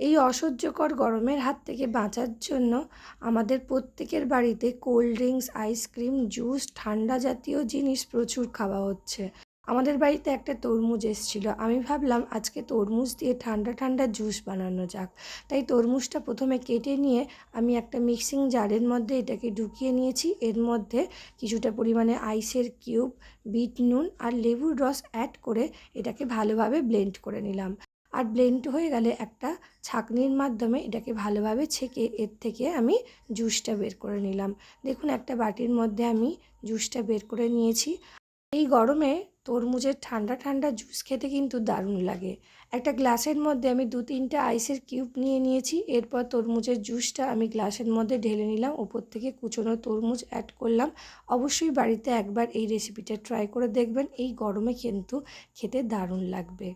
এই অসহ্যকর গরমের হাত থেকে বাঁচার জন্য আমাদের প্রত্যেকের বাড়িতে কোল্ড ড্রিঙ্কস আইসক্রিম জুস, ঠান্ডা জাতীয় জিনিস প্রচুর খাওয়া হচ্ছে। আমাদের বাড়িতে একটা তরমুজ এসেছিল। আমি ভাবলাম আজকে তরমুজ দিয়ে ঠান্ডা ঠান্ডা জুস বানানো যাক। তাই তরমুজটা প্রথমে কেটে নিয়ে আমি একটা মিক্সিং জারের মধ্যে এটাকে ঢুকিয়ে নিয়েছি। এর মধ্যে কিছুটা পরিমাণে আইসের কিউব, বিট নুন আর লেবুর রস অ্যাড করে এটাকে ভালোভাবে ব্লেন্ড করে নিলাম। আর ব্লেন্ড হয়ে গেলে একটা ছাঁকনির মাধ্যমে এটাকে ভালোভাবে ছেঁকে এর থেকে আমি জুসটা বের করে নিলাম। দেখুন, একটা বাটির মধ্যে আমি জুসটা বের করে নিয়েছি। এই গরমে তরমুজের ঠান্ডা ঠান্ডা জুস খেতে কিন্তু দারুণ লাগে। একটা গ্লাসের মধ্যে আমি দু তিনটা আইসের কিউব নিয়ে নিয়েছি। এরপর তরমুজের জুসটা আমি গ্লাসের মধ্যে ঢেলে নিলাম। ওপর থেকে কুচনো তরমুজ অ্যাড করলাম। অবশ্যই বাড়িতে একবার এই রেসিপিটা ট্রাই করে দেখবেন। এই গরমে কিন্তু খেতে দারুণ লাগবে।